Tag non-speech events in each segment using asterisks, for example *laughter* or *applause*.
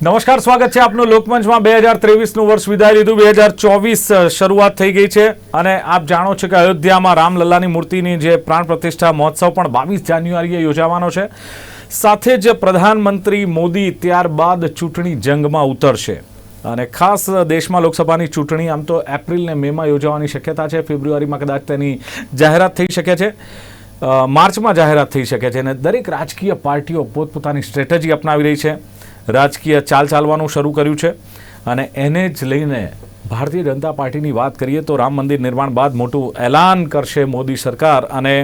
નમસ્કાર, સ્વાગત છે આપનું લોકમંચમાં. બે હજાર ત્રેવીસનું વર્ષ વિદાય લીધું. બે હજાર ચોવીસ શરૂઆત થઈ ગઈ છે અને આપ જાણો છો કે અયોધ્યામાં રામલલ્લાની મૂર્તિની જે પ્રાણ પ્રતિષ્ઠા મહોત્સવ પણ બાવીસ જાન્યુઆરીએ યોજાવાનો છે. સાથે જ પ્રધાનમંત્રી મોદી ત્યારબાદ ચૂંટણી જંગમાં ઉતરશે. અને ખાસ દેશમાં લોકસભાની ચૂંટણી આમ તો એપ્રિલ ને મેમાં યોજાવાની શક્યતા છે. ફેબ્રુઆરીમાં કદાચ તેની જાહેરાત થઈ શકે છે. માર્ચમાં જાહેરાત થઈ શકે છે અને દરેક રાજકીય પાર્ટીઓ પોતપોતાની સ્ટ્રેટેજી અપનાવી રહી છે. રાજકીય ચાલ ચાલવાનું શરૂ કર્યું છે. અને એને જ લઈને ભારતીય જનતા પાર્ટીની વાત કરીએ તો રામ મંદિર નિર્માણ બાદ મોટું એલાન કરશે મોદી સરકાર અને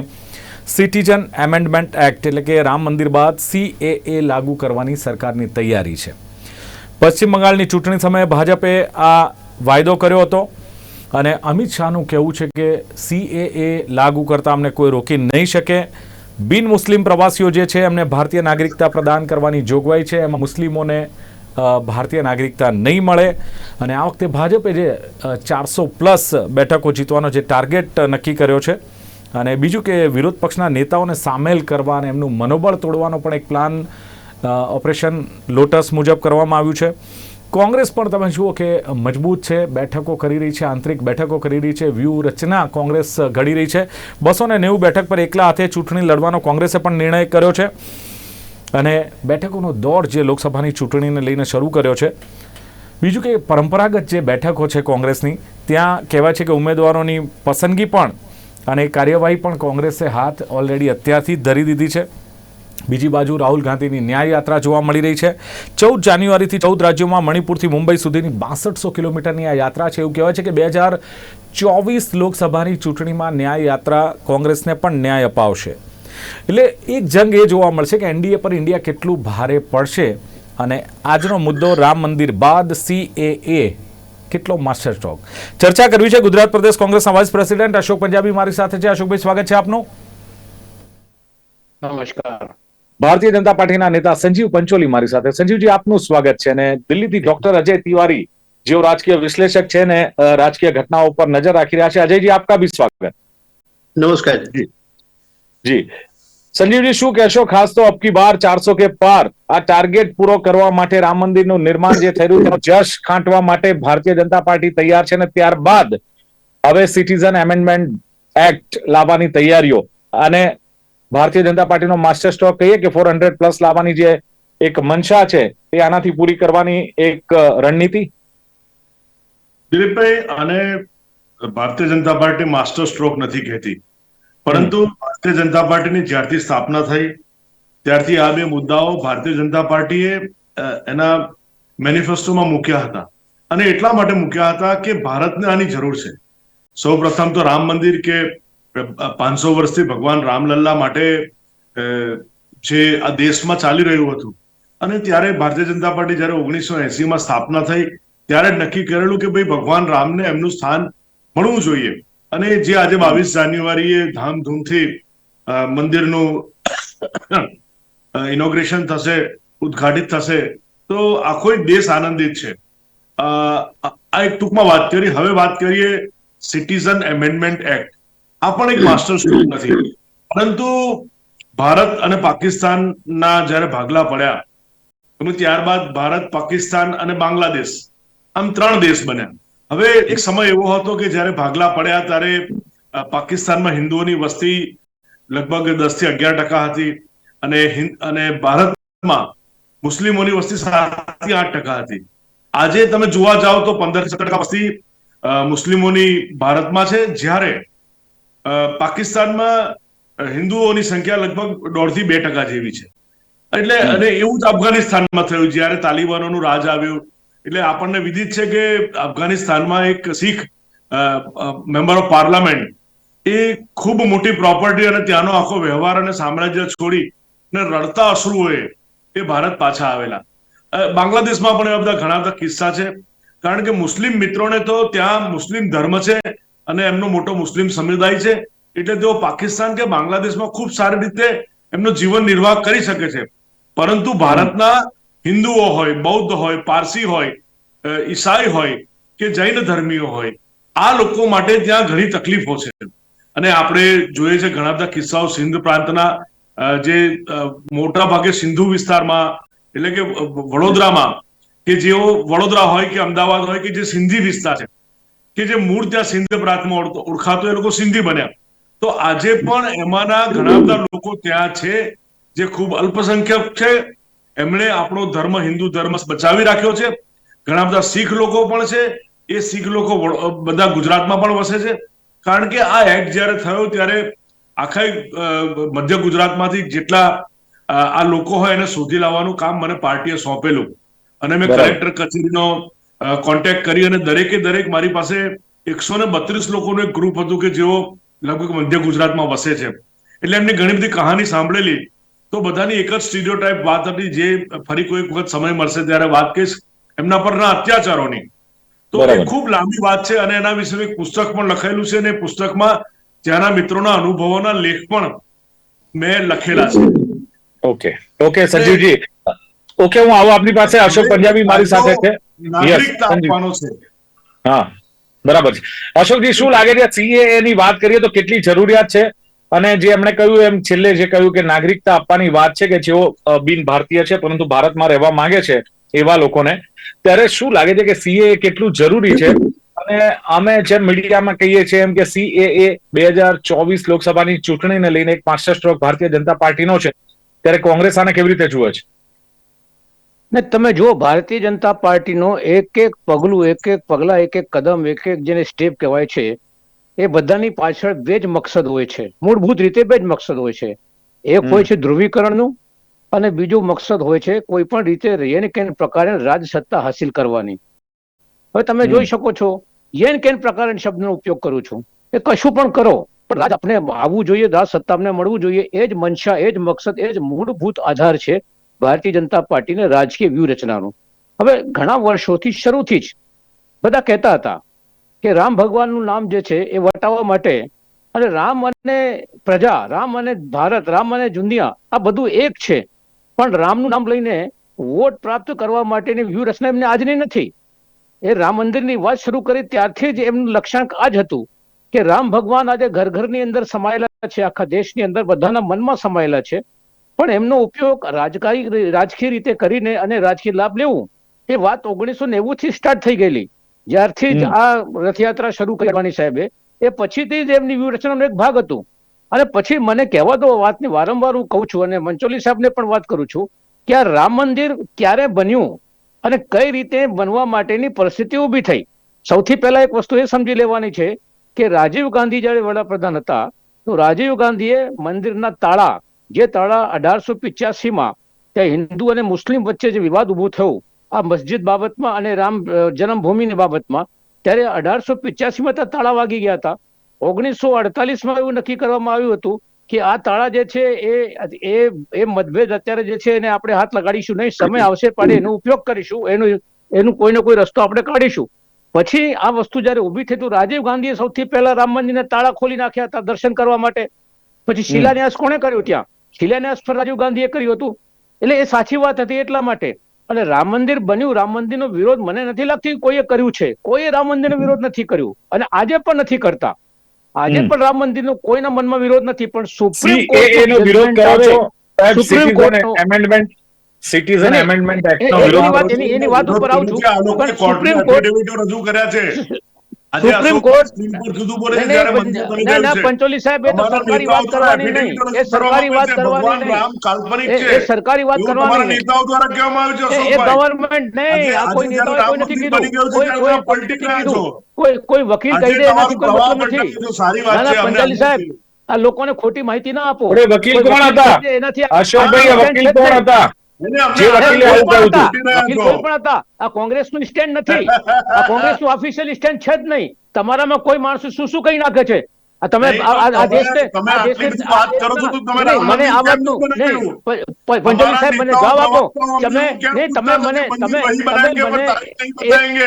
સિટીઝન એમેન્ડમેન્ટ એક્ટ એટલે કે રામ મંદિર બાદ સીએએ લાગુ કરવાની સરકારની તૈયારી છે. પશ્ચિમ બંગાળની ચૂંટણી સમયે ભાજપે આ વાયદો કર્યો હતો અને અમિત શાહનું કહેવું છે કે સીએએ લાગુ કરતાં અમને કોઈ રોકી નહીં શકે. બિન મુસ્લિમ પ્રવાસીઓ જે છે, એમને ભારતીય નાગરિકતા પ્રદાન કરવાની જોગવાઈ છે. એમાં મુસ્લિમોને ભારતીય નાગરિકતા નહીં મળે. અને આ વખતે ભાજપે જે ચારસો પ્લસ બેઠકો જીતવાનો જે ટાર્ગેટ નક્કી કર્યો છે અને બીજું કે વિરોધ પક્ષના નેતાઓને સામેલ કરવા અને એમનું મનોબળ તોડવાનો પણ એક પ્લાન ઓપરેશન લોટસ મુજબ કરવામાં આવ્યું છે. કોંગ્રેસ પણ તમે જુઓ કે મજબૂત છે, બેઠકો કરી રહી છે, આંતરિક બેઠકો કરી રહી છે, વ્યૂહરચના કોંગ્રેસ ઘડી રહી છે. બસો ને નેવું બેઠક પર એકલા હાથે ચૂંટણી લડવાનો કોંગ્રેસે પણ નિર્ણય કર્યો છે. અને બેઠકોનો દોર જે લોકસભાની ચૂંટણીને લઈને શરૂ કર્યો છે. બીજું કે પરંપરાગત જે બેઠકો છે કોંગ્રેસની, ત્યાં કહેવાય છે કે ઉમેદવારોની પસંદગી પણ અને કાર્યવાહી પણ કોંગ્રેસે હાથ ઓલરેડી અત્યારથી ધરી દીધી છે. બીજી બાજુ રાહુલ ગાંધીની ન્યાય યાત્રા જોવા મળી રહી છે. ચૌદ જાન્યુઆરીથી ચૌદ રાજ્યોમાં મણિપુરથી મુંબઈ સુધીની બાસઠસો કિલોમીટરની આ યાત્રા છે. એવું કહેવાય છે કે બે હજાર ચોવીસ લોકસભાની ચૂંટણીમાં ન્યાય યાત્રા કોંગ્રેસને પણ ન્યાય અપાવશે. એટલે એક જંગ એ જોવા મળશે કે એનડીએ પર ઇન્ડિયા કેટલું ભારે પડશે અને આજનો મુદ્દો રામ મંદિર બાદ સીએએ કેટલો માસ્ટર સ્ટ્રોક. ચર્ચા કરવી છે ગુજરાત પ્રદેશ કોંગ્રેસના વાઇસ પ્રેસિડેન્ટ અશોક પંજાબી મારી સાથે છે. અશોકભાઈ, સ્વાગત છે આપનું. નમસ્કાર. ભારતીય જનતા પાર્ટીના નેતા સંજીવ પંચોલી મારી સાથે. સંજીવજી આપનું સ્વાગત છે અને દિલ્હીથી ડોક્ટર અજય તિવારી જેઓ રાજકીય વિશ્લેષક છે ને રાજકીય ઘટનાઓ પર નજર રાખી રહ્યા છે. અજયજી આપકા બી સ્વાગત. નમસ્કાર જી. સંજીવજી શું કહેશો? ખાસ તો અબકી બાર ચારસો કે પાર આ ટાર્ગેટ પૂરો કરવા માટે રામ મંદિરનું નિર્માણ જે થઈ રહ્યું તેનો જશ ખાંટવા માટે ભારતીય જનતા પાર્ટી તૈયાર છે અને ત્યારબાદ હવે સિટીઝન એમેન્ડમેન્ટ એક્ટ લાવવાની તૈયારીઓ. અને ભારતીય જનતા પાર્ટીનો માસ્ટર સ્ટોક કહીએ કે ફોર હંડ્રેડ પ્લસ લાવવાની જે એક મનસા છે એ આનાથી પૂરી કરવાની એક રણનીતિ? દિલીપભાઈ આને Bharatiya Janata party master stroke નથી કહેતી. પરંતુ ભારતીય જનતા પાર્ટીની જ્યારથી સ્થાપના થઈ ત્યારથી આ બે મુદ્દાઓ ભારતીય જનતા પાર્ટીએ એના મેનિફેસ્ટોમાં મૂક્યા હતા. અને એટલા માટે મૂક્યા હતા કે ભારતને આની જરૂર છે. સૌ પ્રથમ તો રામ મંદિર કે પાંચસો વર્ષથી ભગવાન રામલલ્લા માટે જે આ દેશમાં ચાલી રહ્યું હતું. અને ત્યારે ભારતીય જનતા પાર્ટી જ્યારે ઓગણીસો એસીમાં સ્થાપના થઈ, ત્યારે નક્કી કરેલું કે ભાઈ ભગવાન રામને એમનું સ્થાન મળવું જોઈએ. અને જે આજે બાવીસ જાન્યુઆરીએ ધામધૂમથી મંદિરનું ઇનોગ્રેશન થશે, ઉદ્ઘાટિત થશે, તો આખો દેશ આનંદિત છે. આ એક ટૂંકમાં વાત કરી હવે વાત કરીએ સિટીઝન એમેન્ડમેન્ટ એક્ટ આ પણ એક માસ્ટર સ્ટ્રોક નથી. પરંતુ ભારત અને પાકિસ્તાનના જ્યારે ભાગલા પડ્યા ત્યારબાદ ભારત, પાકિસ્તાન અને બાંગ્લાદેશ આમ ત્રણ દેશ બન્યા. હવે એક સમય એવો હતો કે જ્યારે ભાગલા પડ્યા ત્યારે પાકિસ્તાનમાં હિન્દુઓની વસ્તી લગભગ દસથી અગિયાર ટકા હતી અને અને ભારતમાં મુસ્લિમોની વસ્તી સાતથી આઠ ટકા હતી. આજે તમે જોવા જાઓ તો પંદર ટકા વસ્તી મુસ્લિમોની ભારતમાં છે. જ્યારે પાકિસ્તાનમાં હિન્દુઓની સંખ્યા લગભગ દોઢથી બે ટકા જેવી છે. એટલે અને એવું જ અફઘાનિસ્તાનમાં થયું. જ્યારે તાલિબાનોનું રાજ આવ્યું એટલે આપણને વિદિત છે કે અફઘાનિસ્તાનમાં એક શીખ મેમ્બર ઓફ પાર્લામેન્ટ એ ખૂબ મોટી પ્રોપર્ટી અને ત્યાંનો આખો વ્યવહાર અને સામ્રાજ્ય છોડી ને રડતા અશ્રુઓએ એ ભારત પાછા આવેલા. બાંગ્લાદેશમાં પણ એવા બધા ઘણા બધા કિસ્સા છે. કારણ કે મુસ્લિમ મિત્રોને તો ત્યાં મુસ્લિમ ધર્મ છે. અને એમનો મોટો મુસ્લિમ સમુદાય છે એટલે તેઓ પાકિસ્તાન કે બાંગ્લાદેશમાં ખૂબ સારી રીતે એમનો જીવન નિર્વાહ કરી શકે છે. પરંતુ ભારતના હિન્દુઓ હોય બૌદ્ધ હોય પારસી હોય ઈસાઈ હોય કે જૈન ધર્મીઓ હોય આ લોકો માટે ત્યાં ઘણી તકલીફો છે. અને આપણે જોઈએ છે ઘણા બધા કિસ્સાઓ સિંધ પ્રાંતના જે મોટા ભાગે સિંધુ વિસ્તારમાં એટલે કે વડોદરામાં કે જેઓ વડોદરા હોય કે અમદાવાદ હોય કે જે સિંધી વિસ્તાર છે. કે જે મૂળ ત્યાં સિંધ પ્રાંતમાં ઓળખ- ઓળખાતો એ લોકો સિંધી બન્યા. તો આજે પણ એમાંના ઘણા બધા લોકો ત્યાં છે જે ખૂબ અલ્પસંખ્યક છે. એમણે આપણો ધર્મ હિન્દુ ધર્મ બચાવી રાખ્યો છે. ઘણા બધા શીખ લોકો પણ છે. એ શીખ લોકો બધા ગુજરાતમાં પણ વસે છે. કારણ કે આ એક્ટ જ્યારે થયો ત્યારે આખા મધ્ય ગુજરાતમાંથી જેટલા આ લોકો હોય એને શોધી લાવવાનું કામ મને પાર્ટીએ સોંપેલું. અને મેં કલેક્ટર કચેરીનો કોન્ટેક્ટ કરી અને દરેકે દરેક મારી પાસે એકસો ને બત્રીસ લોકોનું એક ગ્રુપ હતું કે જેઓ લગભગ મધ્ય ગુજરાતમાં વસે છે. એટલે એમની ઘણી બધી કહાની સાંભળેલી. તો બધાની એક જ સ્ટીરિયોટાઇપ વાત હતી જે ફરી કોઈ વખત સમય મળશે ત્યારે વાત કહીશ. એમના પરના અત્યાચારોની. તો એ ખૂબ લાંબી વાત છે અને એના વિશે એક પુસ્તક પણ લખેલું છે અને પુસ્તકમાં ત્યાંના મિત્રોના અનુભવોના લેખ પણ મેં લખેલા છે. ઓકે. ઓકે સંજીવજી. ઓકે હું આવું આપની પાસે અશોક પંજાબી મારી સાથે છે. નાગરિકતા આપવાનો છે. હા બરાબર છે. અશોકજી શું લાગે છે સીએ ની વાત કરીએ તો કેટલી જરૂરિયાત છે? અને જે એમણે કહ્યું એમ છેલ્લે જે કહ્યું કે નાગરિકતા આપવાની વાત છે કે જેઓ બિન ભારતીય છે પરંતુ ભારતમાં રહેવા માંગે છે એવા લોકોને ત્યારે શું લાગે છે કે સીએ કેટલું જરૂરી છે? અને અમે જેમ મીડિયામાં કહીએ છીએ એમ કે સીએએ બે હજાર ચોવીસ લોકસભાની ચૂંટણીને લઈને એક માસ્ટર સ્ટ્રોક ભારતીય જનતા પાર્ટીનો છે ત્યારે કોંગ્રેસ આને કેવી રીતે જુએ છે? ને તમે જુઓ ભારતીય જનતા પાર્ટીનો એક એક પગલું એક એક પગલા એક એક કદમ એક એક જેને સ્ટેપ કહેવાય છે એ બધાની પાછળ બે જ મકસદ હોય છે. મૂળભૂત રીતે બે જ મકસદ હોય છે. એક હોય છે ધ્રુવીકરણનું અને બીજું મકસદ હોય છે કોઈ પણ રીતે યેન કેન પ્રકારે રાજ સત્તા હાસિલ કરવાની. હવે તમે જોઈ શકો છો યેન કેન પ્રકારે શબ્દનો ઉપયોગ કરું છું. એ કશું પણ કરો પણ રાજ આપણે આવવું જોઈએ રાજ સત્તા આપણે મળવું જોઈએ એ જ મનસા એ જ મકસદ એ જ મૂળભૂત આધાર છે ભારતીય જનતા પાર્ટીને રાજકીય વ્યૂહરચનાનો. હવે ઘણા વર્ષોથી શરૂથી જ બધા કહેતા હતા કે રામ ભગવાનનું નામ જે છે એ વટાવવા માટે અને રામ અને પ્રજા, રામ અને ભારત, રામ અને દુનિયા આ બધું એક છે. પણ રામનું નામ લઈને વોટ પ્રાપ્ત કરવા માટેની વ્યૂહરચના એમને આજની નથી. એ રામ મંદિરની વાત શરૂ કરી ત્યારથી જ એમનું લક્ષ્યાંક આ જ હતું કે રામ ભગવાન આજે ઘર ઘરની અંદર સમાયેલા છે, આખા દેશની અંદર બધાના મનમાં સમાયેલા છે. પણ એમનો ઉપયોગ રાજકારી રાજકીય રીતે કરીને અને રાજકીય લાભ લેવું એ વાત ઓગણીસો નેવું થી સ્ટાર્ટ થઈ ગયેલી. જ્યારથી જ આ રથયાત્રા શરૂ કરવાની સાહેબે. એ પછીથી જ એમની વ્યૂહરચનાનો એક ભાગ હતું. અને પછી મને કહેવા દો વાતની વારંવાર હું કહું છું અને મંચોલી સાહેબને પણ વાત કરું છું કે આ રામ મંદિર ક્યારે બન્યું અને કઈ રીતે બનવા માટેની પરિસ્થિતિ ઊભી થઈ. સૌથી પહેલા એક વસ્તુ એ સમજી લેવાની છે કે રાજીવ ગાંધી જ્યારે વડાપ્રધાન હતા તો રાજીવ ગાંધીએ મંદિરના તાળા જે તાળા અઢારસો પિચ્યાસીમાં ત્યાં હિન્દુ અને મુસ્લિમ વચ્ચે જે વિવાદ ઊભો થયો આ મસ્જિદ બાબતમાં અને રામ જન્મભૂમિની બાબતમાં ત્યારે અઢારસો પિચ્યાસીમાં ત્યાં તાળા વાગી ગયા હતા. ઓગણીસો અડતાલીસમાં એવું નક્કી કરવામાં આવ્યું હતું કે આ તાળા જે છે એ એ એ મતભેદ અત્યારે જે છે એને આપણે હાથ લગાડીશું નહીં સમય આવશે પણ એનો ઉપયોગ કરીશું એનું એનું કોઈનો કોઈ રસ્તો આપણે કાઢીશું. પછી આ વસ્તુ જ્યારે ઊભી થઈ તો રાજીવ ગાંધીએ સૌથી પહેલા રામ મંદિરના તાળા ખોલી નાખ્યા હતા દર્શન કરવા માટે. પછી શિલાન્યાસ કોણે કર્યો ત્યાં? શિલાન્યાસ પણ રાજીવ ગાંધીએ કર્યું હતું. એટલે એ સાચી વાત હતી એટલા માટે. અને રામ મંદિર બન્યું રામ મંદિરનો વિરોધ મને નથી લાગતી કોઈએ કર્યું છે. કોઈએ રામ મંદિરનો વિરોધ નથી કર્યું. અને આજે પણ નથી કરતા. આજે પણ રામ મંદિરનો કોઈના મનમાં વિરોધ નથી પણ સુપ્રીમ કોર્ટ એનો વિરોધ કરો છો Supreme Court amendment citizen amendment act નો વિરોધ એની વાત- ઉપર આવું છું. સુપ્રીમ કોર્ટ- રજૂ કર્યા છે. Supreme court-. પંચોલી સાહેબ, એ તો સરકારી વાત કરવાની નહીં. એ સરકારી વાત કરવાની નહીં. એ- સરકારી વાત કરવાની નેતાઓ દ્વારા કહેવામાં આવ્યું છે એ- ગવર્નમેન્ટ ગવર્મેન્ટ નહીં આ કોઈ નેતાઓ કોઈ નથી કીધું. કોઈ કોઈ તમે પલટી નથી રહ્યા કીધું. કોઈ કોઈ વકીલ કહી દે એનાથી કોઈ મતલબ નથી. ના પંચાલી સાહેબ આ લોકોને ખોટી માહિતી ના આપો. વકીલ કોણ હતા? એનાથી અશોકભાઈ વકીલ કોણ હતા?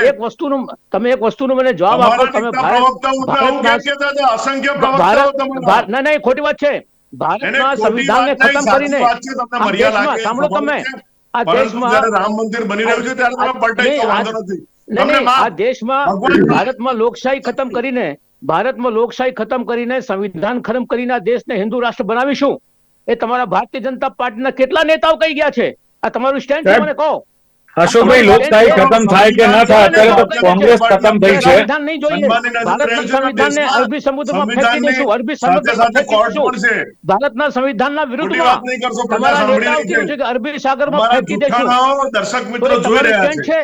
એક વસ્તુનું તમે મને જવાબ આપો. તમે ભારત ભારત ના નહીં ખોટી વાત છે. ખોટી સંવિધાનને ખતમ કરીને સાંભળો તમે. આ દેશમાં રામ મંદિર બની રહ્યું છે ત્યારે તમે પલટાઈ વાંધો નથી. આ દેશમાં ભારતમાં લોકશાહી ખતમ કરીને ભારતમાં લોકશાહી ખતમ કરીને સંવિધાન ખતમ કરીને આ દેશને હિન્દુ રાષ્ટ્ર બનાવીશું. એ તમારા ભારતીય જનતા પાર્ટીના કેટલા નેતાઓ કહી ગયા છે? આ તમારું સ્ટેન્ડ છે મને કહો. અશોકભાઈ લોકશાહી ખતમ થાય કે ના થાય અત્યારે તો કોંગ્રેસ ખતમ થઈ છે. ભારતના સંવિધાનને અરબી સમુદ્રમાં ફેંકી દઈશું અરબી સમુદ્રમાં ભારતના વિરુદ્ધમાં તમારા નેતાઓ કેવું છે કે અરબી સાગરમાં ફેંકી દઈશું? દર્શક મિત્રો એ જોઈ તમારું રહ્યા છે.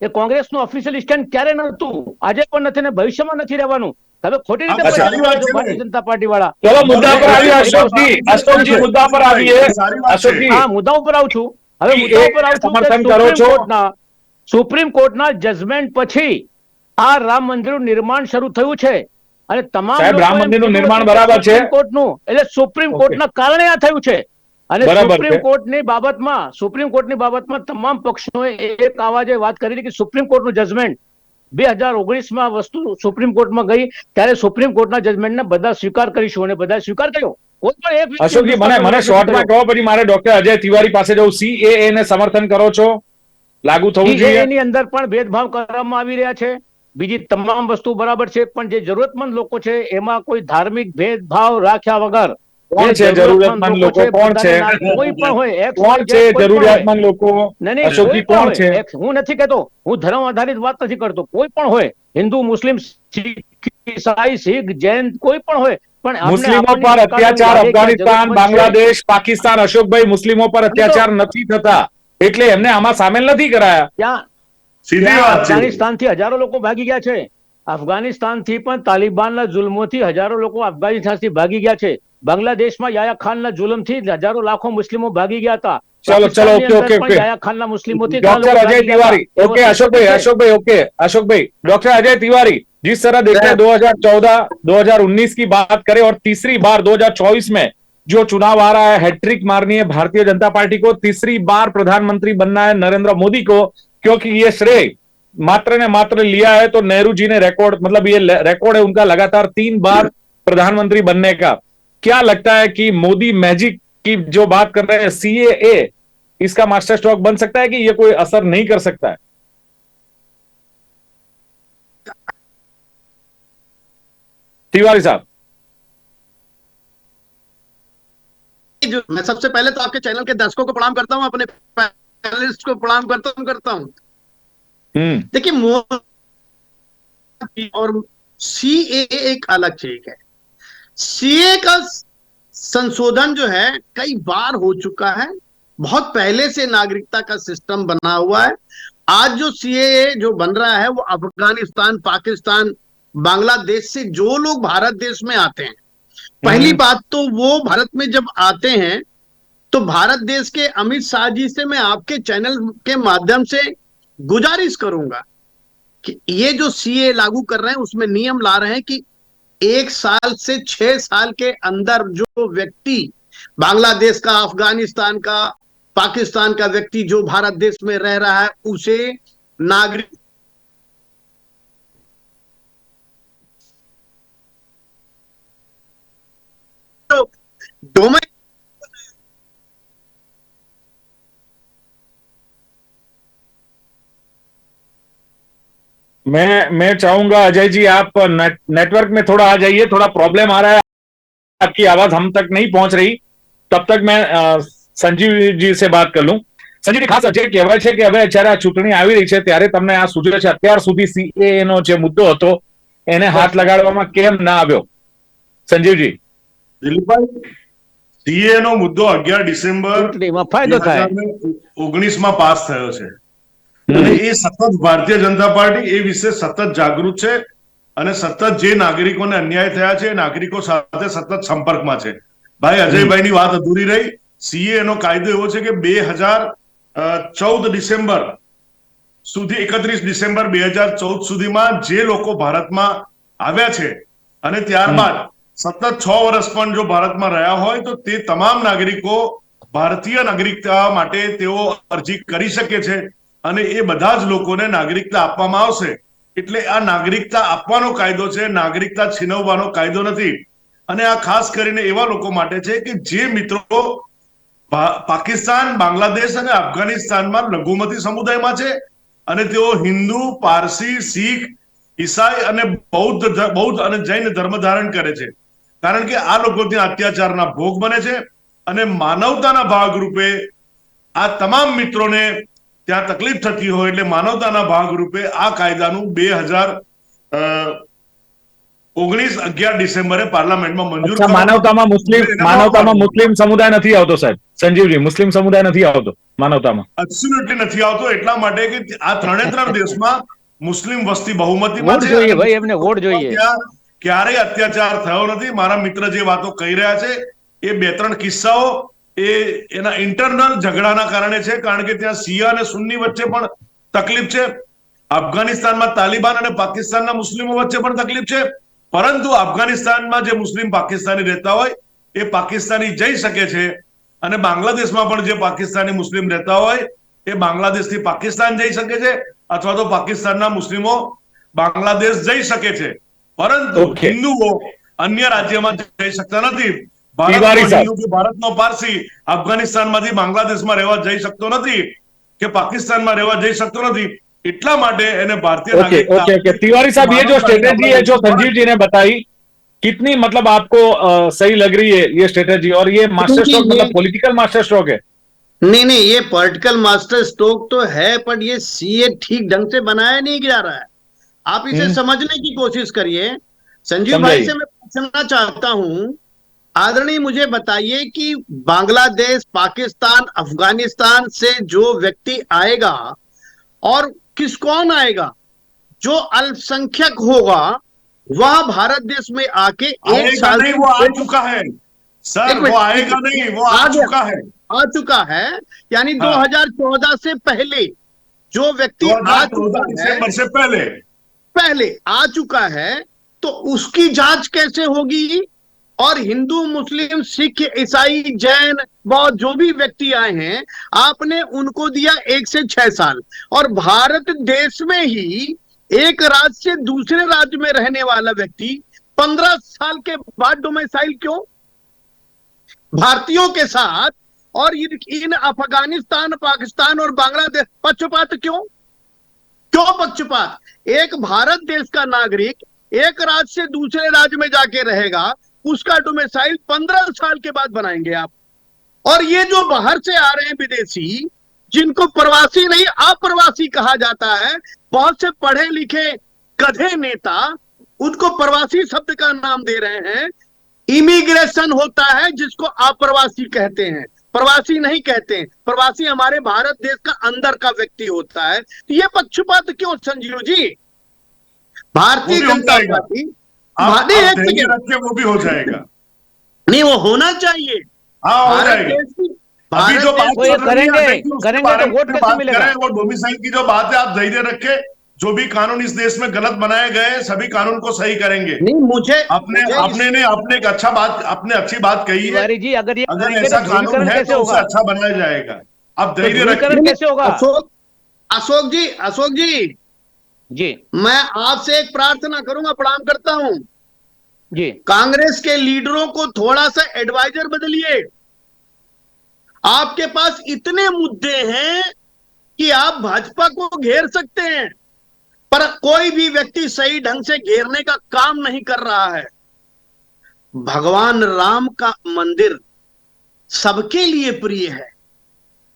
છે એ કોંગ્રેસનું ઓફિશિયલ સ્ટેન્ડ ક્યારે નહોતું? આજે પણ નથી ને ભવિષ્યમાં નથી રહેવાનું? તમે ખોટી રીતે. ભારતીય જનતા પાર્ટી વાળા ચલો મુદ્દા પર આવી અશોકજી. અશોકજી મુદ્દા પર આવીએ. અશોકજી. હા મુદ્દા ઉપર આવું છું. હવે સમર્થન કરો છો? સુપ્રીમ કોર્ટના જજમેન્ટ પછી આ રામ મંદિરનું નિર્માણ શરૂ થયું છે અને તમામ સાહેબ, રામ મંદિરનું નિર્માણ બરાબર છે. સુપ્રીમ કોર્ટનું એટલે સુપ્રીમ. કોર્ટના કારણે આ થયું છે અને સુપ્રીમ કોર્ટની બાબતમાં સુપ્રીમ કોર્ટની બાબતમાં તમામ પક્ષોએ એક આવાજે વાત કરી કે સુપ્રીમ કોર્ટનું જજમેન્ટ બે હજાર ઓગણીસમાં વસ્તુ સુપ્રીમ કોર્ટમાં ગઈ ત્યારે સુપ્રીમ કોર્ટના જજમેન્ટને બધા સ્વીકાર કરીશું અને બધા સ્વીકાર કર્યો અશોકજી મને મને શોર્ટમાં કહો પછી મારે ડોક્ટર અજય તિવારી પાસે જવું. સીએએ ને સમર્થન કરો છો? લાગુ થવું જોઈએ. એની અંદર પણ ભેદભાવ કરવામાં આવી રહ્યા છે. બીજી તમામ વસ્તુ બરાબર છે પણ જે જરૂરતમંદ લોકો છે એમાં કોઈ ધાર્મિક ભેદભાવ રાખ્યા વગર કોણ છે જરૂરિયાતમંદ લોકો કોણ છે? કોઈ પણ હોય કોણ છે. જરૂરિયાતમંદ લોકો? અશોકજી કોણ છે? હું નથી કહેતો હું ધર્મ આધારિત વાત નથી કરતો. કોઈ પણ હોય હિન્દુ મુસ્લિમ શીખ ઈસાઈ શીખ જૈન કોઈ પણ હોય મુસ્લિમો પર અત્યાચાર અફઘાનિસ્તાન બાંગ્લાદેશ પાકિસ્તાન અશોકભાઈ મુસ્લિમો પર અત્યાચાર નથી થતા. એટલે એમને આમાં સામેલ નથી કરાયા. અફઘાનિસ્તાનથી હજારો લોકો ભાગી ગયા છે. અફઘાનિસ્તાનથી પણ તાલિબાનના જુલ્મોથી હજારો લોકો અફઘાનિસ્તાનથી ભાગી ગયા છે. બાંગ્લાદેશમાં યાયા ખાનના જુલમથી હજારો લાખો મુસ્લિમો ભાગી ગયા હતા. ચલો ચલો ઓકે ઓકે ઓકે. યાયા ખાનના મુસ્લિમોથી ડોક્ટર અજય તિવારી ઓકે અશોકભાઈ અશોકભાઈ ઓકે અશોકભાઈ ડોક્ટર અજય તિવારી जिस तरह देखते हैं 2014 2019 की बात करें और तीसरी बार 2024 में जो चुनाव आ रहा है हैट्रिक मारनी है भारतीय जनता पार्टी को तीसरी बार प्रधानमंत्री बनना है नरेंद्र मोदी को क्योंकि ये श्रेय मात्र ने मात्र लिया है तो नेहरू जी ने रिकॉर्ड मतलब ये रिकॉर्ड है उनका लगातार तीन बार प्रधानमंत्री बनने का। क्या लगता है कि मोदी मैजिक की जो बात कर रहे हैं सीएए इसका मास्टर स्ट्रोक बन सकता है कि ये कोई असर नहीं कर सकता है? तिवारी साहब। जो मैं सबसे पहले तो आपके चैनल के दर्शकों को प्रणाम करता हूँ अपने पैनलिस्ट को प्रणाम करता हूँ करता हूँ। हम्म। देखिए और सीए एक अलग चीज़ है। सीए का संशोधन जो है कई बार हो चुका है। बहुत पहले से नागरिकता का सिस्टम बना हुआ है। आज जो सीए जो बन रहा है वो अफ़गानिस्तान पाकिस्तान बांग्लादेश से जो लोग भारत देश में आते हैं पहली हम्म। बात तो वो भारत में जब आते हैं तो भारत देश के अमित शाह जी से मैं आपके चैनल के माध्यम से गुजारिश करूँगा कि ये जो सीए लागू कर रहे हैं उसमें नियम ला रहे हैं कि एक साल से छह साल के अंदर जो व्यक्ति बांग्लादेश का अफ़गानिस्तान का पाकिस्तान का व्यक्ति जो भारत देश में रह रहा है उसे नागरिक डोमेन मैं मैं चाहूंगा अजय जी आप नेट, नेटवर्क में थोड़ा आ जाइए थोड़ा प्रॉब्लम आ रहा है आपकी आवाज हम तक नहीं पहुंच रही तब तक मैं અ, સંજીવજી સે વાત કરી લઉં સંજીવજી ખાસ જે કહેવાય છે કે હવે જ્યારે આ ચૂંટણી આવી રહી છે ત્યારે તમને આ સૂચવે છે અત્યાર સુધી સીએ નો જે મુદ્દો હતો એને હાથ લગાડવામાં કેમ ના આવ્યો સંજીવજી દિલીપભાઈ સીએ નો મુદ્દો અગિયાર ડિસેમ્બર ફાયદો થાય. ઓગણીસમાં પાસ થયો છે. અને એ સતત ભારતીય જનતા પાર્ટી એ વિશે સતત જાગૃત છે અને સતત જે નાગરિકોને અન્યાય થયા છે નાગરિકો સાથે સતત સંપર્કમાં છે. ભાઈ અજયભાઈની વાત અધૂરી રહી. સીએ નો કાયદો એવો છે કે બે હજાર ચૌદ ડિસેમ્બર સુધી એકત્રીસ ડિસેમ્બર બે હજાર ચૌદ સુધીમાં જે લોકો ભારતમાં આવ્યા છે અને ત્યારબાદ સતત છ વર્ષ પણ જો ભારતમાં રહ્યા હોય, તો તે તમામ નાગરિકો ભારતીય નાગરિકતા માટે તેઓ અરજી કરી શકે છે અને એ બધા જ લોકોને નાગરિકતા આપવામાં આવશે. એટલે આ નાગરિકતા આપવાનો કાયદો છે, નાગરિકતા છીનવવાનો કાયદો નથી. અને આ ખાસ કરીને એવા લોકો માટે છે કે જે મિત્રો પાકિસ્તાન, બાંગ્લાદેશ અને અફઘાનિસ્તાનમાં લઘુમતી સમુદાયમાં છે અને તેઓ હિન્દુ, પારસી, શીખ, ઈસાઈ અને બૌદ્ધ બૌદ્ધ અને જૈન ધર્મ ધારણ કરે છે. કારણ કે આ લોકો ત્યાં અત્યાચારના ભોગ બને છે અને માનવતાના ભાગરૂપે આ તમામ મિત્રોને ત્યાં તકલીફ થતી હોય એટલે માનવતાના ભાગરૂપે આ કાયદાનું બે હજાર ઓગણીસ અગિયાર ડિસેમ્બરે પાર્લામેન્ટમાં મંજૂર માનવતામાં મુસ્લિમ માનવતામાં મુસ્લિમ સમુદાય નથી આવતો સાહેબ. સંજીવજી મુસ્લિમ સમુદાય નથી આવતો માનવતામાં. એબ્સોલ્યુટલી નથી આવતો એટલા માટે કે આ ત્રણે ત્રણ *laughs* દેશમાં મુસ્લિમ વસ્તી બહુમતીમાં વોટ છે જોઈએ ભાઈ એમને વોટ જોઈએ. ત્યાં ક્યારેય અત્યાચાર થયો નથી. મારા મિત્ર જે વાતો કહી રહ્યા છે, એ બે ત્રણ કિસ્સાઓ એ એના ઇન્ટરનલ ઝઘડાના કારણે છે, કારણ કે ત્યાં સિયા અને સુન્ની વચ્ચે પણ તકલીફ છે. અફઘાનિસ્તાનમાં તાલિબાન અને પાકિસ્તાનના મુસ્લિમો વચ્ચે પણ તકલીફ છે. પરંતુ અફઘાનિસ્તાનમાં જે મુસ્લિમ પાકિસ્તાની રહેતા હોય, એ પાકિસ્તાની જઈ શકે છે અને બાંગ્લાદેશમાં પણ જે પાકિસ્તાની મુસ્લિમ રહેતા હોય, એ બાંગ્લાદેશથી પાકિસ્તાન જઈ શકે છે અથવા તો પાકિસ્તાનના મુસ્લિમો બાંગ્લાદેશ જઈ શકે છે. પરંતુ Okay. હિન્દુઓ અન્ય રાજ્યમાં જઈ શકતા નથી તિવારી ભારતનો સાહેબ. હિન્દુ કે ભારતનો પારસી અફઘાનિસ્તાનમાંથી બાંગ્લાદેશમાં રહેવા જઈ શકતો નથી કે પાકિસ્તાનમાં રહેવા જઈ શકતો નથી એટલા માટે એને ભારતીય ओके नागरिकता- ओके ओके तिवारी साहब ये जो स्ट्रेटेजी है जो संजीव जी ने बताई कितनी मतलब आपको अ, सही लग रही है ये स्ट्रेटेजी और ये मास्टर क्योंकि स्ट्रोक ये- मतलब पॉलिटिकल मास्टर स्ट्रोक है नहीं नहीं ये पॉलिटिकल मास्टर स्ट्रोक तो है पर ये सीए ठीक ढंग से बनाया नहीं जा रहा है आप इसे हम्म। समझने की कोशिश करिए। संजीव भाई से मैं पूछना चाहता हूँ आदरणीय मुझे बताइए कि बांग्लादेश पाकिस्तान अफ़गानिस्तान से जो व्यक्ति आएगा और किस कौन आएगा जो अल्पसंख्यक होगा वह भारत देश में आके एक साल नहीं वो आ चुका है। सर वो आएगा नहीं वो आ आ चुका है। आ चुका है यानी हाँ। 2014 से पहले जो व्यक्ति आ चुका है से पहले। पहले आ चुका है तो उसकी जाँच कैसे होगी? और हिंदू, मुस्लिम, सिख, ईसाई, जैन, बौद्ध, जो भी व्यक्ति आए हैं, आपने उनको दिया एक से छह साल। और भारत देश में ही एक राज्य से दूसरे राज्य में रहने वाला व्यक्ति पंद्रह साल के बाद डोमिसाइल क्यों? भारतीयों के साथ और इन अफ़गानिस्तान, पाकिस्तान और बांग्लादेश पक्षपात क्यों? क्यों पक्षपात। एक भारत देश का नागरिक, एक राज्य से दूसरे राज्य में जाके रहेगा, उसका डोमिसाइल पंद्रह साल के बाद बनाएँगे आप। और ये जो बाहर से आ रहे हैं विदेशी, जिनको प्रवासी नहीं, अप्रवासी कहा जाता है, बहुत से पढ़े लिखे, गधे नेता, उनको प्रवासी शब्द का नाम दे रहे हैं। इमिग्रेशन होता है जिसको अप्रवासी कहते हैं। प्रवासी नहीं कहते हैं। प्रवासी हमारे भारत देश का अंदर का व्यक्ति होता है। तो ये पक्षपात क्यों संजीव जी? भारतीय हो जनता पार्टी वो भी हो जाएगा। नहीं वो होना चाहिए। हाँ हो भारत जाएगा। देश की अभी जो बात करेंगे, करेंगे तो वोट कैसे मिलेगा? वो डोमिसाइल की जो बात है आप धैर्य रखे। जो भी कानून इस देश में गलत बनाए गए हैं, सभी कानून को सही करेंगे। नहीं मुझे अपने मुझे अपने ने अपने एक अच्छा बात अपने अच्छी बात कही है। जी अगर ये अगर ऐसा कानून है तो उसे अच्छा बनाया जाएगा। आप तो धैर्य कैसे होगा? अशोक अशोक जी अशोक जी। जी। मैं आपसे एक प्रार्थना करूँगा प्रणाम करता हूँ। जी। कांग्रेस के लीडरों को थोड़ा सा एडवाइजर बदलिए। आपके पास इतने मुद्दे हैं कि आप भाजपा को घेर सकते हैं। पर कोई भी व्यक्ति सही ढंग से घेरने का काम नहीं कर रहा है। भगवान राम का मंदिर सबके लिए प्रिय है।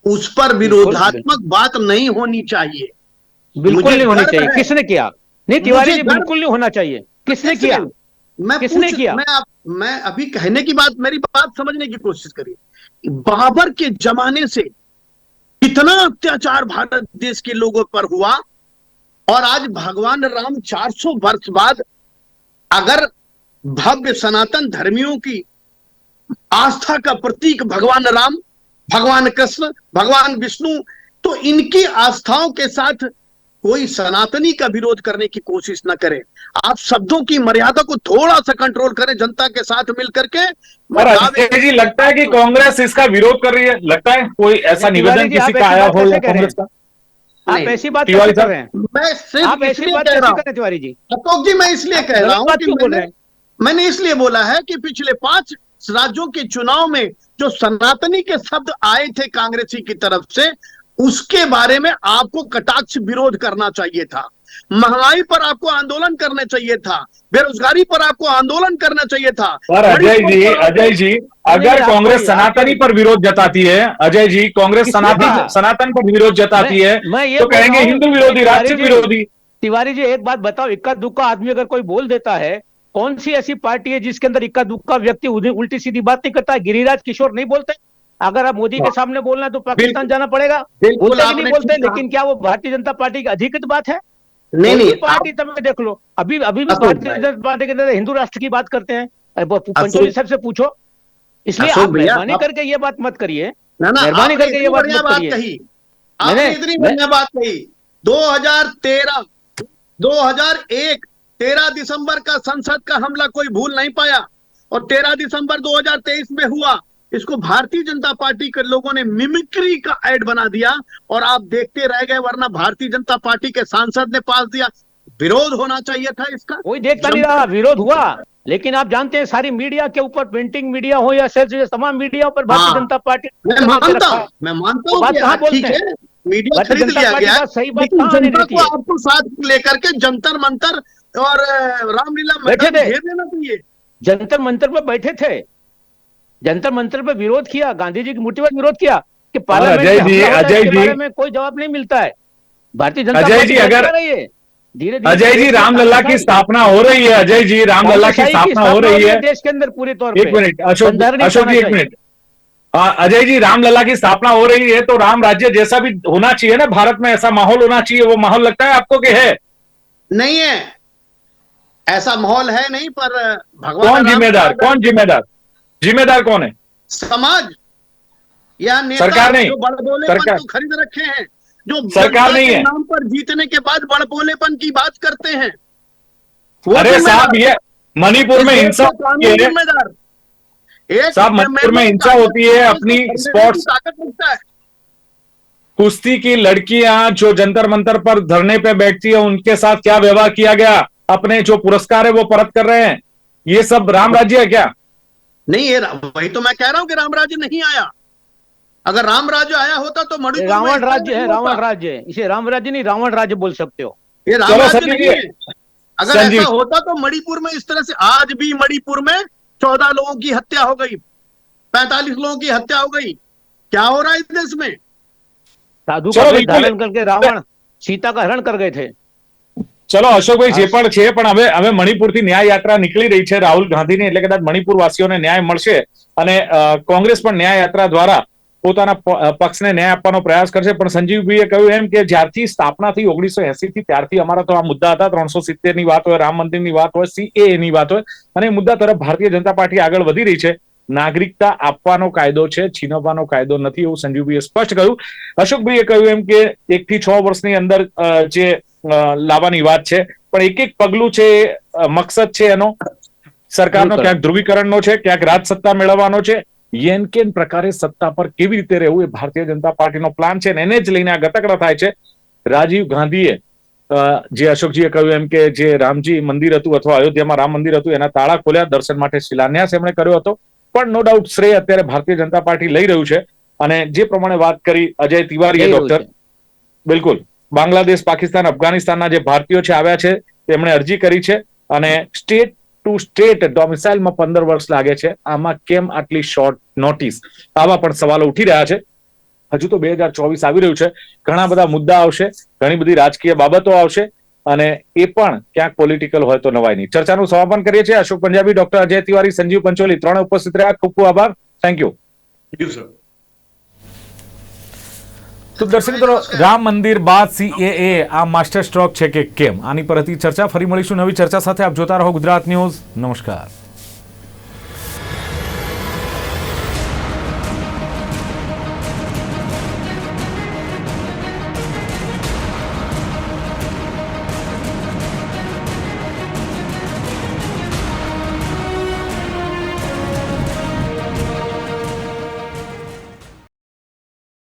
उस पर विरोधात्मक बात नहीं होनी चाहिए। बिल्कुल नहीं होनी चाहिए। किसने किया? नहीं तिवारी जी बिल्कुल नहीं होना चाहिए। किसने किया? मैं किसने किया? मैं आप मैं अभी कहने की बात मेरी बात समझने की कोशिश करिए। बाबर के जमाने से कितना अत्याचार भारत देश के लोगों पर हुआ और आज भगवान राम 400 वर्ष बाद अगर भव्य सनातन धर्मियों की आस्था का प्रतीक भगवान राम भगवान कृष्ण भगवान विष्णु तो इनकी आस्थाओं के साथ कोई सनातनी का विरोध करने की कोशिश ना करे। आप शब्दों की मर्यादा को थोड़ा सा कंट्रोल करें जनता के साथ मिलकर के जी लगता है कि कांग्रेस इसका विरोध कर रही है? लगता है कोई ऐसा निवेदन किसी का आया हो कांग्रेस का? आप ऐसी बात कैसे कर रहे हैं? मैं सिर्फ़ आप ऐसी इसलिए बात कह कैसे रहा कर हूँ। रहे तिवारी जी? अशोक जी मैं इसलिए कह रहा हूँ हैं? मैंने इसलिए बोला है कि पिछले पाँच राज्यों के चुनाव में जो सनातनी के शब्द आए थे कांग्रेसी की तरफ़ से उसके बारे में आपको कटाक्ष विरोध करना चाहिए था। महँगाई पर आपको आंदोलन करना चाहिए था बेरोजगारी पर आपको आंदोलन करना चाहिए था। पर अजय जी अजय जी अगर कांग्रेस सनातनी पर विरोध जताती है अजय जी कांग्रेस *laughs* सनातन सनातन पर विरोध जताती है तो कहेंगे हिंदू विरोधी राष्ट्र तिवारी जी- विरोधी। तिवारी जी एक बात बताओ इक्का दुक्का आदमी अगर कोई बोल देता है कौन सी ऐसी पार्टी है जिसके अंदर इक्का दुक्का व्यक्ति उल्टी सीधी बात नहीं करता गिरिराज किशोर नहीं बोलते? अगर आप मोदी के सामने बोलना है तो पाकिस्तान जाना पड़ेगा। बिल्कुल बोलते नहीं बोलते लेकिन क्या वो भारतीय जनता पार्टी की अधिकृत बात है? नहीं नहीं पार्टी तब देख लो। अभी अभी भी भारतीय जनता पार्टी के अंदर हिंदू राष्ट्र की बात करते हैं। पंचोली साहब से पूछो। इसलिए आप मेहरबानी करके ये बात मत करिए। ना ना मेहरबानी करके ये बात मत करिए। आपने इतनी बढ़िया बात कही। 2013 2001 13 दिसंबर का संसद का हमला कोई भूल नहीं पाया। और 13 दिसंबर 2023 में हुआ। इसको भारतीय जनता पार्टी के लोगों ने मिमिक्री का एड बना दिया और आप देखते रह गए वरना भारतीय जनता पार्टी के सांसद ने पास दिया विरोध होना चाहिए था इसका कोई देखता नहीं रहा विरोध हुआ लेकिन आप जानते हैं सारी मीडिया के ऊपर प्रिंटिंग मीडिया हो या सेल्स तमाम मीडिया पर भारतीय हाँ। जनता पार्टी मैं मानता हूँ। मैं मानता वो हूँ कहाँ हाँ, बोलते हैं? मीडिया खरीद लिया गया सही बात जनता को आपको साथ लेकर के जंतर मंतर और रामलीला बैठे थे। घेर देना चाहिए जंतर मंतर पर बैठे थे जंतर मंतर पर विरोध किया गांधी जी की मूर्ति पर विरोध किया कि पार्लियामेंट अजय जी, अजय जी- में कोई जवाब नहीं मिलता है। भारतीय जनता अजय जी, अगर- धीरे धीरे अजय जी रामलला की स्थापना हो रही है अजय जी रामलला की स्थापना हो रही है। देश के अंदर पूरे तौर एक मिनट अशोक अशोक जी एक मिनट। हाँ, अजय जी रामलला की स्थापना हो रही है तो राम राज्य जैसा भी होना चाहिए ना भारत में ऐसा माहौल होना चाहिए वो माहौल लगता है आपको कि है? नहीं है। ऐसा माहौल है नहीं पर भगवान कौन जिम्मेदार कौन जिम्मेदार? जिम्मेदार कौन है? समाज या नेता सरकार नहीं। जो बड़बोलेपन सरकार। को खरीद रखे हैं जो सरकार नहीं है। नाम पर जीतने के बाद बड़बोलेपन की बात करते हैं। अरे साहब ये मणिपुर में हिंसा है। जिम्मेदार। साहब, मणिपुर में हिंसा होती है, अपनी स्पोर्ट्स- है। कुश्ती की लड़कियाँ जो जंतर मंतर पर धरने पे बैठती है उनके साथ क्या व्यवहार किया गया? अपने जो पुरस्कार है वो परत कर रहे हैं। ये सब राम राज्य है क्या? नहीं ये वही तो मैं कह रहा हूँ कि राम राज्य नहीं आया। अगर राम राज्य आया होता तो मणिपुर रावण राज्य है रावण राज्य है। इसे राम राज्य नहीं रावण राज्य बोल सकते हो। ये राम राज्य नहीं है। अगर ऐसा होता तो मणिपुर में इस तरह से आज भी मणिपुर में चौदह लोगों की हत्या हो गई पैंतालीस लोगों की हत्या हो गई। क्या हो रहा है इस देश में? साधु का धारण करके रावण सीता का हरण कर गए थे। ચલો અશોકભાઈ જે પણ છે પણ હવે હવે મણિપુરથી ન્યાય યાત્રા નીકળી રહી છે રાહુલ ગાંધીની એટલે કદાચ મણિપુર વાસીઓને ન્યાય મળશે અને કોંગ્રેસ પણ ન્યાય યાત્રા દ્વારા પોતાના પક્ષને ન્યાય આપવાનો પ્રયાસ કરશે. પણ સંજીવભાઈએ કહ્યું એમ કે જ્યારથી સ્થાપના થઈ ઓગણીસો એસી થી ત્યારથી અમારા તો આ મુદ્દા હતા ત્રણસો સિત્તેરની વાત હોય રામ મંદિરની વાત હોય સીએ ની વાત હોય અને એ મુદ્દા તરફ ભારતીય જનતા પાર્ટી આગળ વધી રહી છે. નાગરિકતા આપવાનો કાયદો છે છીનવવાનો કાયદો નથી એવું સંજીવભાઈએ સ્પષ્ટ કહ્યું. અશોકભાઈએ કહ્યું એમ કે એક થી છ વર્ષની અંદર જે લાવવાની વાત છે. પણ એક એક પગલું છે મકસદ છે એનો? સરકારનો ક્યાંક ધ્રુવીકરણનો છે ક્યાંક રાજ સત્તા મેળવવાનો છે. યેન કેન પ્રકારે સત્તા પર કેવી રીતે રહેવું એ ભારતીય જનતા પાર્ટીનો પ્લાન છે એને જ લઈને આ ગતકડા થાય છે. રાજીવ ગાંધીએ જે અશોકજીએ કહ્યું એમ કે જે રામજી મંદિર હતું અથવા અયોધ્યામાં રામ મંદિર હતું એના તાળા ખોલ્યા દર્શન માટે શિલાન્યાસ એમણે કર્યો હતો. પણ નો ડાઉટ શ્રેય અત્યારે ભારતીય જનતા પાર્ટી લઈ રહ્યું છે. અને જે પ્રમાણે વાત કરી અજય તિવારીએ ડોક્ટર બિલકુલ. બાંગ્લાદેશ, પાકિસ્તાન, અફઘાનિસ્તાનના જે ભારતીયો છે આવ્યા છે, તેમણે અરજી કરી છે અને સ્ટેટ ટુ સ્ટેટ ડોમિસાઇલમાં પંદર વર્ષ લાગે છે. આમાં કેમ આટલી શોર્ટ નોટિસ આવા પણ સવાલો ઉઠી રહ્યા છે. હજુ તો બે હજાર ચોવીસ આવી રહ્યું છે. ઘણા બધા મુદ્દા આવશે, ઘણી બધી રાજકીય બાબતો આવશે અને એ પણ ક્યાંક પોલિટિકલ હોય તો નવાય નહીં. ચર્ચાનું સમાપન કરીએ છીએ. અશોક પંજાબી, ડોક્ટર અજય તિવારી, સંજીવ પંચોલી, ત્રણે ઉપસ્થિત રહ્યા. ખૂબ ખૂબ આભાર. Thank you thank you sir તો દર્શક મિત્રો, રામ મંદિર બાદ સીએએ આ માસ્ટર સ્ટ્રોક છે કે કેમ? આની પર હતી ચર્ચા. ફરી મળીશું નવી ચર્ચા સાથે. આપ જોતા રહો ગુજરાત ન્યૂઝ. નમસ્કાર.